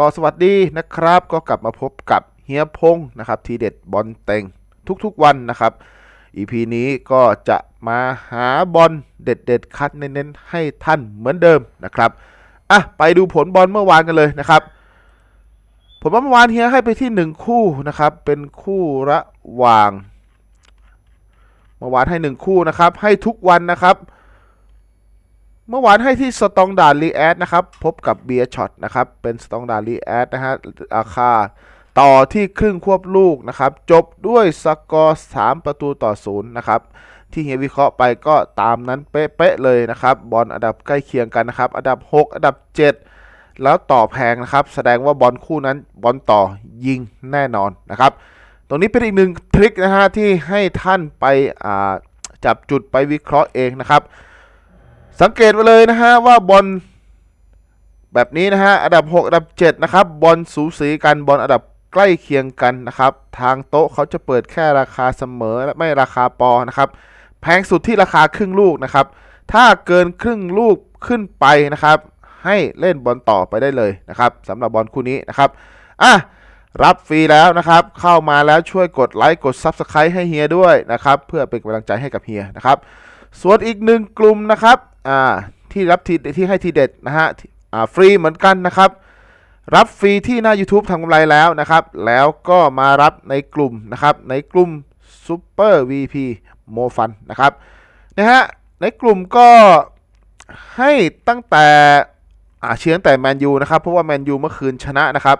ก็สวัสดีนะครับ ก็กลับมาพบกับเฮียพงศ์นะครับทีเด็ดบอลเต็งทุกๆวันนะครับ EP นี้ก็จะมาหาบอลเด็ดๆคัดเน้นๆให้ท่านเหมือนเดิมนะครับอะไปดูผลบอลเมื่อวานกันเลยนะครับผลบอลเมื่อวานเฮียให้ไปที่ 1 คู่นะครับ เป็นคู่ระหว่างเมื่อวานให้ 1 คู่นะครับ ให้ทุกวันนะครับ เมื่อวานให้ที่สตองดาร์ลีแอดนะครับ พบกับเบียร์ช็อตนะครับ เป็นสตองดาร์ลีแอดนะฮะราคาต่อที่ครึ่งควบลูกนะครับ จบด้วยสกอร์3ประตูต่อศูนย์นะครับ ที่เฮียวิเคราะห์ไปก็ตามนั้นเป๊ะๆเลยนะครับ บอลอันดับใกล้เคียงกันนะครับ อันดับ 6 อันดับ 7 แล้วต่อแพงนะครับ แสดงว่าบอลคู่นั้นบอลต่อยิงแน่นอนนะครับ ตรงนี้เป็นอีกหนึ่งทริคนะฮะที่ให้ท่านไปจับจุดไปวิเคราะห์เองนะครับ สังเกตไว้เลยนะฮะว่าบอลแบบนี้นะฮะอันดับ 6 อันดับ 7 นะครับ บอลสูสีกันบอลอันดับใกล้เคียงกันนะครับ ทางโต๊ะเขาจะเปิดแค่ราคาเสมอและไม่ราคาปอนะครับ แพงสุดที่ราคาครึ่งลูกนะครับ ถ้าเกินครึ่งลูกขึ้นไปนะครับ ให้เล่นบอลต่อไปได้เลยนะครับสำหรับบอลคู่นี้นะครับอะรับฟรีแล้วนะครับ เข้ามาแล้วช่วยกดไลค์กด Subscribe ให้เฮียด้วยนะครับ เพื่อเป็นกำลังใจให้กับเฮียนะครับ ส่วนอีกหนึ่งกลุ่มนะครับ อ่าที่รับทีที่ให้ทีเด็ดนะฮะอ่าฟรีเหมือนกันนะครับรับฟรีที่หน้า YouTube ทำกำไรแล้วนะครับ แล้วก็มารับในกลุ่มนะครับ ในกลุ่ม Super VP โมฟันนะครับนะฮะในกลุ่มก็ให้ตั้งแต่อ่าเชียงแต่แมนยูนะครับ เพราะว่าแมนยูเมื่อคืนชนะนะครับ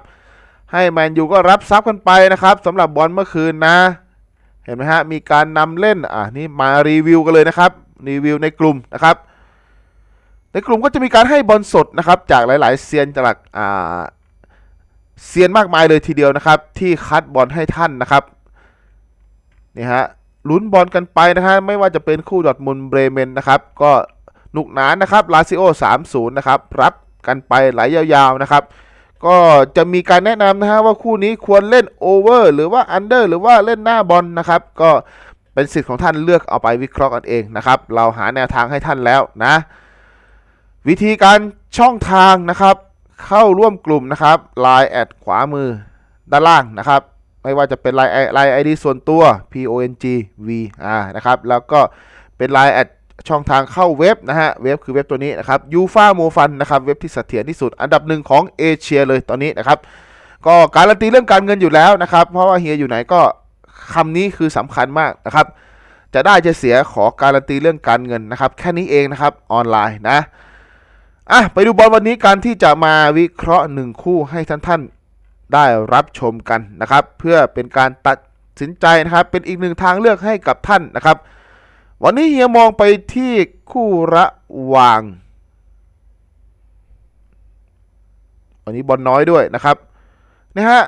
ให้แมนยูก็รับซับกันไปนะครับสำหรับบอลเมื่อคืนนะ เห็นไหมฮะมีการนำเล่นอะนี่มารีวิวกันเลยนะครับรีวิวในกลุ่มนะครับ กลุ่มก็จะมีการให้บอลสดนะครับจากหลาย ๆ เซียนจากอ่าเซียนมากมายเลยทีเดียวนะครับ ที่คัดบอลให้ท่านนะครับนี่ฮะลุ้นบอลกันไปนะฮะไม่ว่าจะเป็นคู่ดอทมุนเบรเมนนะครับ ก็หนุกหนานนะครับลาซิโอ3-0 นะครับรับกันไปไหลยาวๆนะครับ ก็จะมีการแนะนำนะฮะว่าคู่นี้ควรเล่นโอเวอร์หรือว่าอันเดอร์หรือว่าเล่นหน้าบอลนะครับ ก็เป็นสิทธิ์ของท่านเลือกเอาไปวิเคราะห์กันเองนะครับ เราหาแนวทางให้ท่านแล้วนะ วิธีการช่องทางนะครับ เข้าร่วมกลุ่มนะครับ Line แอดขวามือด้านล่างนะครับ ไม่ว่าจะเป็น Line Line ID ส่วนตัว P O N G V R นะครับ แล้วก็เป็น Line แอดช่องทางเข้าเว็บนะฮะ เว็บคือเว็บตัวนี้นะครับยูฟาโมฟันนะครับ เว็บที่เสถียรที่สุดอันดับหนึ่งของเอเชียเลยตอนนี้นะครับ ก็การันตีเรื่องการเงินอยู่แล้วนะครับ เพราะว่าเฮียอยู่ไหนก็คำนี้คือสำคัญมากนะครับ จะได้จะเสียขอการันตีเรื่องการเงินนะครับ แค่นี้เองนะครับออนไลน์นะ อะไปดูบอลวันนี้การที่จะมาวิเคราะห์หนึ่งคู่ให้ท่านท่านๆได้รับชมกันนะครับ เพื่อเป็นการตัดสินใจนะครับ เป็นอีกหนึ่งทางเลือกให้กับท่านนะครับ วันนี้เฮียมองไปที่คู่ระหว่าง วันนี้บอลน้อยด้วยนะครับนะฮะ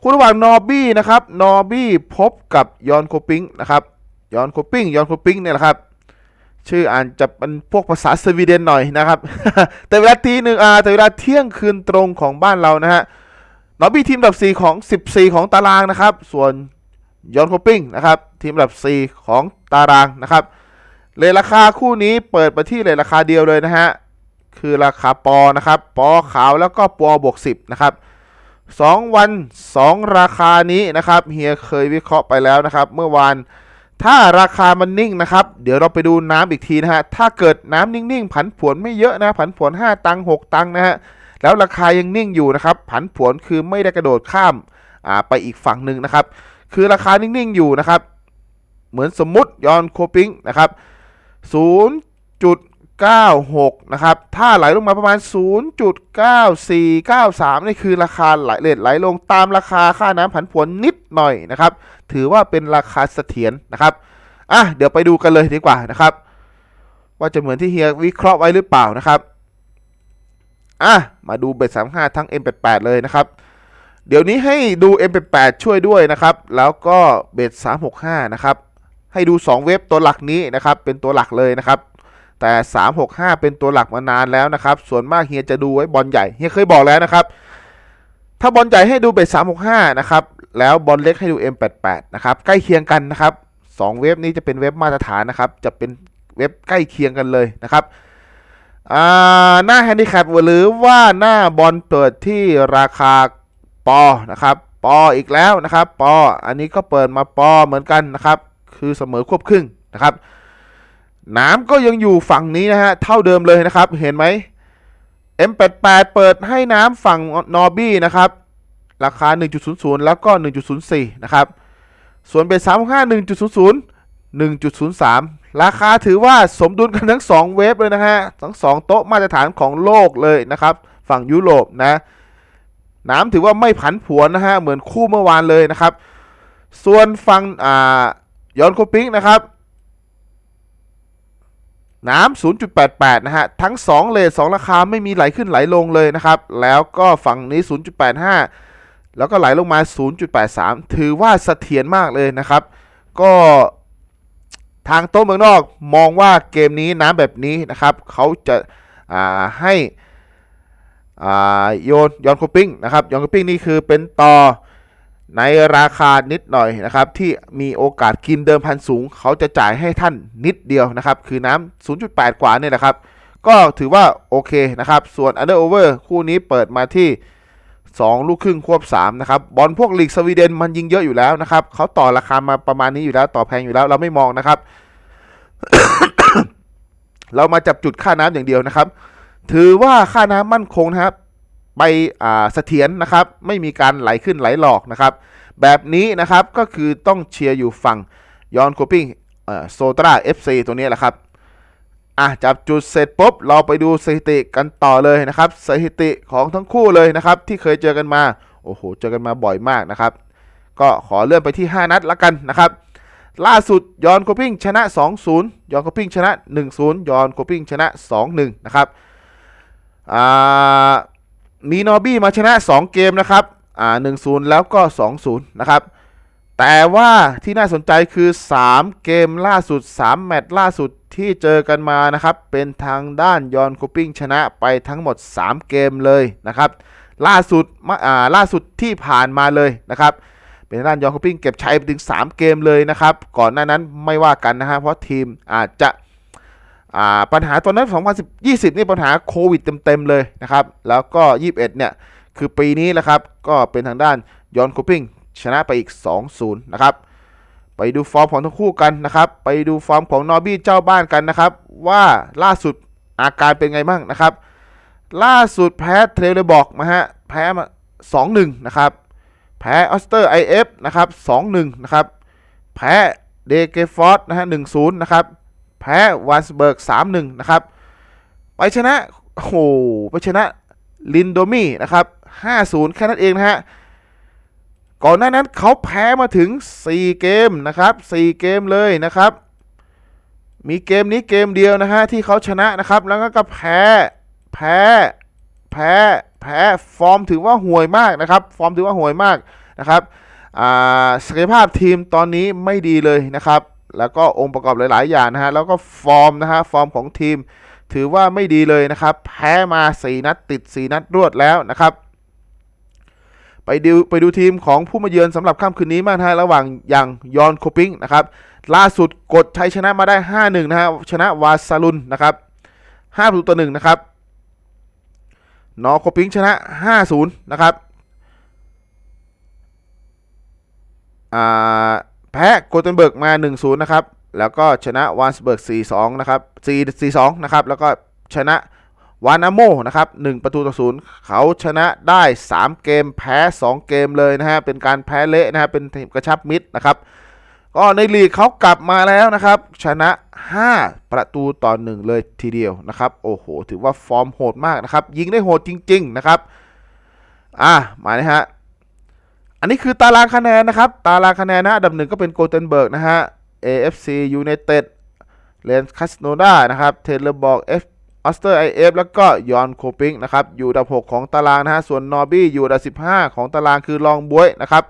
คู่ระหว่างนอร์บี้นะครับนอร์บี้พบกับยอนโคปิงนะครับยอนโคปิงยอนโคปิงเนี่ยแหละครับ ชื่ออ่านจะเป็นพวกภาษาสวีเดนหน่อยนะครับ แต่เวลาตีหนึ่งอ่าแต่เวลาเที่ยงคืนตรงของบ้านเรานะฮะนอบี้ทีมดับ 4 ของ 14 ของตารางนะครับ ส่วนยอนโคปิ้งนะครับทีมดับ 4 ของตารางนะครับเลยราคาคู่นี้เปิดไปที่เลยราคาเดียวเลยนะฮะคือราคาปอนะครับปอขาวแล้วก็ปอบวก 10 นะครับ 2 วัน 2 ราคานี้นะครับเฮียเคยวิเคราะห์ไปแล้วนะครับ เมื่อวาน ถ้าราคามันนิ่งนะครับ เดี๋ยวเราไปดูน้ำอีกทีนะฮะ ถ้าเกิดน้ำนิ่งๆ ผันผวนไม่เยอะนะ ผันผวน 5 ตังค์6ตังค์นะฮะ แล้วราคายังนิ่งอยู่นะครับ ผันผวนคือไม่ได้กระโดดข้ามาไปอีกฝั่งหนึ่งนะครับ คือราคานิ่งๆอยู่นะครับ เหมือนสมมติยอนโคปิ้งนะครับ 0.96 นะครับ ถ้าไหลลงมาประมาณ 0.9493 นี่คือราคาไหลเลทไหลลงตามราคาค่าน้ำผันผวนนิดหน่อยนะครับ ถือว่าเป็นราคาเสถียรนะครับ อะ เดี๋ยวไปดูกันเลยดีกว่านะครับ ว่าจะเหมือนที่เฮียวิเคราะห์ไว้หรือเปล่านะครับ อะ มาดูเบ็ด35 ทั้ง M88 เลยนะครับ เดี๋ยวนี้ให้ดู M88 ช่วยด้วยนะครับ แล้วก็เบส365 นะครับ ให้ดู 2 เว็บตัวหลักนี้นะครับ เป็นตัวหลักเลยนะครับ แต่ 365 เป็นตัวหลักมานานแล้วนะครับ ส่วนมากเฮียจะดูไว้บอลใหญ่ เฮียเคยบอกแล้วนะครับ ถ้าบอลใหญ่ให้ดูเบส365 นะครับ แล้วบอลเล็กให้ดู M88 นะครับ ใกล้เคียงกันนะครับ 2 เว็บนี้จะเป็นเว็บมาตรฐานนะครับ จะเป็นเว็บใกล้เคียงกันเลยนะครับหน้าแฮนดิแคปหรือว่าหน้าบอลเปิดที่ราคาปอนะครับปออีกแล้วนะครับปออันนี้ก็เปิดมาปอเหมือนกันนะครับ คือเสมอควบครึ่งนะครับ น้ำก็ยังอยู่ฝั่งนี้นะฮะ เท่าเดิมเลยนะครับ เห็นไหม M88 เปิดให้น้ำฝั่งนอร์บี้นะครับ ราคา 1.00 แล้วก็ 1.04 นะครับ ส่วนเบส365 1.00 1.03 ราคาถือว่าสมดุลกันทั้ง 2 เวฟเลยนะฮะ ทั้ง 2 โต๊ะมาตรฐานของโลกเลยนะครับ ฝั่งยุโรปนะ น้ำถือว่าไม่ผันผวนนะฮะ เหมือนคู่เมื่อวานเลยนะครับ ส่วนฝั่งอ่ายอนโคปิงนะครับ น้ำ 0.88 นะฮะ ทั้ง 2 เลท2ราคาไม่มีไหลขึ้นไหลลงเลยนะครับ แล้วก็ฝั่งนี้ 0.85 แล้วก็ไหลลงมา 0.83 ถือว่าเสถียรมากเลยนะครับ ก็ทางโต๊ะเมืองนอกมองว่าเกมนี้น้ำแบบนี้นะครับ เขาจะาให้โยนยอนโคปิ้งนะครับยอนโคปิ้งนี่คือเป็นต่อ ในราคานิดหน่อยนะครับที่มีโอกาสกินเดิมพันสูง เขาจะจ่ายให้ท่านนิดเดียวนะครับ คือน้ำ0.8 กว่าเนี่ยนะครับ ก็ถือว่าโอเคนะครับ ส่วน Under Over คู่นี้เปิดมาที่ 2 ลูกครึ่งควบ3นะครับบอลพวกลีกสวีเดนมันยิงเยอะอยู่แล้วนะครับเขาต่อราคามาประมาณนี้อยู่แล้วต่อแพงอยู่แล้วเราไม่มองนะครับ เรามาจับจุดค่าน้ำอย่างเดียวนะครับ ถือว่าค่าน้ำมั่นคงนะครับ ไปอ่าเสถียรนะครับ ไม่มีการไหลขึ้นไหลหลอกนะครับ แบบนี้นะครับก็คือต้องเชียร์อยู่ฝั่งยอนโคปิ้งโซตราเอฟซีตัวนี้แหละครับอะจับจุดเสร็จปุ๊บเราไปดูสถิติกันต่อเลยนะครับ สถิติของทั้งคู่เลยนะครับ ที่เคยเจอกันมาโอ้โหเจอกันมาบ่อยมากนะครับ ก็ขอเลื่อนไปที่ 5 นัดละกันนะครับ ล่าสุดยอนโคปิ้งชนะ 2-0 ยอนโคปิ้งชนะ 1-0 ยอนโคปิ้งชนะ 2-1 นะครับอ่า มีนอร์บี้มาชนะ 2 เกมนะครับอ่า1-0แล้วก็ 2-0 นะครับ แต่ว่าที่น่าสนใจคือ 3 เกมล่าสุด 3 แมตช์ล่าสุดที่เจอกันมานะครับ เป็นทางด้านยอนโคปิ้งชนะไปทั้งหมด 3 เกมเลยนะครับ ล่าสุดอ่าล่าสุดที่ผ่านมาเลยนะครับ เป็นทางด้านยอนโคปิ้งเก็บชัยไปถึง 3 เกมเลยนะครับ ก่อนหน้านั้นไม่ว่ากันนะฮะเพราะทีมอาจจะ ปัญหาตอนนั้น 2020 นี่ปัญหาโควิดเต็มๆเลยนะครับ แล้วก็ 21 เนี่ย คือปีนี้แหละครับ ก็เป็นทางด้านยอนโคปิงชนะไปอีก 2-0 นะครับ ไปดูฟอร์มของทั้งคู่กันนะครับ ไปดูฟอร์มของนอร์บี้เจ้าบ้านกันนะครับ ว่าล่าสุดอาการเป็นไงบ้างนะครับ ล่าสุดแพ้เทรลเลบอกมาฮะ แพ้มา 2-1 นะครับ แพ้ออสเตอร์ไอเอฟนะครับ 2-1 นะครับ แพ้เดเกฟอร์ดนะฮะ 1-0 นะครับ แพ้วันสเบิร์ก3-1 นะครับ ไปชนะ โอ้โห ไปชนะลินโดมี่นะครับ 5-0 แค่นั้นเองนะฮะ ก่อนหน้านั้นเขาแพ้มาถึง 4 เกมนะครับ 4 เกมเลยนะครับ มีเกมนี้เกมเดียวนะฮะที่เขาชนะนะครับ แล้วก็แพ้ แพ้ แพ้ แพ้ ฟอร์มถือว่าห่วยมากนะครับ ฟอร์มถือว่าห่วยมากนะครับศักยภาพทีมตอนนี้ไม่ดีเลยนะครับ แล้วก็องค์ประกอบหลาย ๆ อย่างนะฮะแล้วก็ฟอร์มนะฮะฟอร์มของทีม ถือว่าไม่ดีเลยนะครับ แพ้มา 4 นัดติด 4 นัดรวดแล้วนะครับ ไปดูไปดูทีมของผู้มาเยือนสำหรับค่ำคืนนี้มากนะฮะระหว่างอย่างยอนโคปิงนะครับล่าสุดกดชัยชนะมาได้ 5-1 นะฮะชนะวาซาลุนนะครับ5ประตูต่อ1นะครับนอโคปิงชนะ 5-0 นะครับ อ่า แพ้โกเทนเบิร์กมา 1-0 นะครับ แล้วก็ชนะวานสเบิร์ก 4-2 นะครับ4-2นะครับ แล้วก็ชนะวานาโมนะครับ1ประตูต่อ0เขาชนะได้ 3 เกมแพ้ 2 เกมเลยนะฮะ เป็นการแพ้เละนะฮะ เป็นทีมกระชับมิตรนะครับ ก็ในลีกเขากลับมาแล้วนะครับ ชนะ 5 ประตูต่อ 1 เลยทีเดียวนะครับ โอ้โห ถือว่าฟอร์มโหดมากนะครับ ยิงได้โหดจริง ๆ นะครับ อะ มานะฮะ อันนี้คือตารางคะแนนนะครับ ตารางคะแนนนะอันดับหนึ่งก็เป็นโกเทนเบิร์กนะฮะ AFC United เลนส์คาสโนดานะครับ เทเลบอก F ออสเตอร์ไอเอฟแล้วก็ยอนโคปิงนะครับ อยู่อันดับ 6 ของตารางนะฮะ ส่วนนอร์บี้อยู่อันดับ 15 ของตารางคือลองบวยนะครับ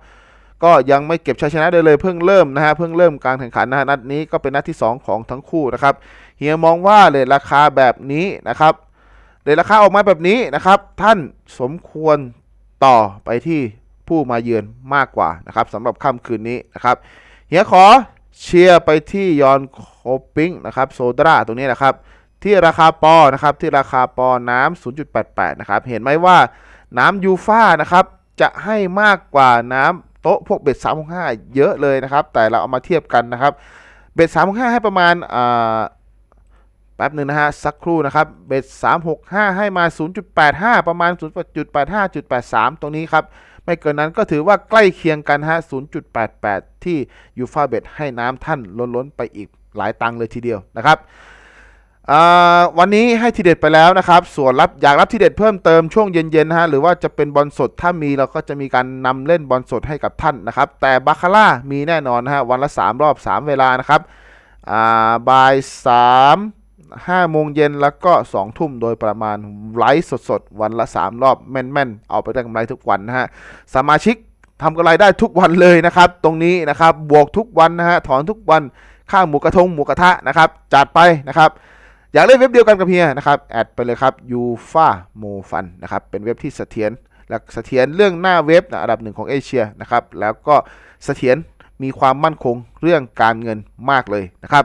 ก็ยังไม่เก็บชัยชนะได้เลยเพิ่งเริ่มนะฮะ เพิ่งเริ่มการแข่งขันนะฮะ นัดนี้ก็เป็นนัดที่ 2 ของทั้งคู่นะครับ เฮียมองว่าเลทราคาแบบนี้นะครับเลทราคาออกมาแบบนี้นะครับ ท่านสมควรต่อไปที่ ผู้มาเยือนมากกว่านะครับสำหรับค่ำคืนนี้นะครับเฮียขอเชียร์ไปที่ยอนโคปิงนะครับโซดราตรงนี้นะครับ ที่ราคาปอนะครับที่ราคาปอน้ำ0.88 นะครับ เห็นไหมว่าน้ำยูฟ่านะครับจะให้มากกว่าน้ำโต๊ะพวกเบ็ด365 เยอะเลยนะครับ แต่เราเอามาเทียบกันนะครับ เบ็ด365 ให้ประมาณอ่าแป๊บหนึ่งนะฮะ สักครู่นะครับ เบ็ด365 ให้มา 0.85 ประมาณ 0.85 0.83 ตรงนี้ครับ ไม่เกินนั้นก็ถือว่าใกล้เคียงกันฮะ 0.88 ที่ยูฟาเบ็ดให้น้ำท่านล้นๆไปอีกหลายตังเลยทีเดียวนะครับวันนี้ให้ทีเด็ดไปแล้วนะครับ ส่วนรับอยากรับทีเด็ดเพิ่มเติมช่วงเย็นๆฮะหรือว่าจะเป็นบอลสดถ้ามีเราก็จะมีการนำเล่นบอลสดให้กับท่านนะครับ แต่บาคาร่ามีแน่นอนฮะวันละ 3 รอบ 3 เวลานะครับอ่าบ่ายสามห้าโมงเย็นแล้วก็ 2 ทุ่มโดยประมาณไลฟ์สดๆ วันละ 3 รอบแม่นๆ เอาไปได้กำไรทุกวันนะฮะ สมาชิกทำกำไรได้ทุกวันเลยนะครับ ตรงนี้นะครับ บวกทุกวันนะฮะ ถอนทุกวัน ค่าหมูกระทงหมูกระทะนะครับ จัดไปนะครับ อยากเล่นเว็บเดียวกันกับเฮียนะครับ แอดไปเลยครับยูฟาโมฟันนะครับ เป็นเว็บที่เสถียรและเสถียรเรื่องหน้าเว็บนะอันดับหนึ่งของเอเชียนะครับ แล้วก็เสถียรมีความมั่นคงเรื่องการเงินมากเลยนะครับ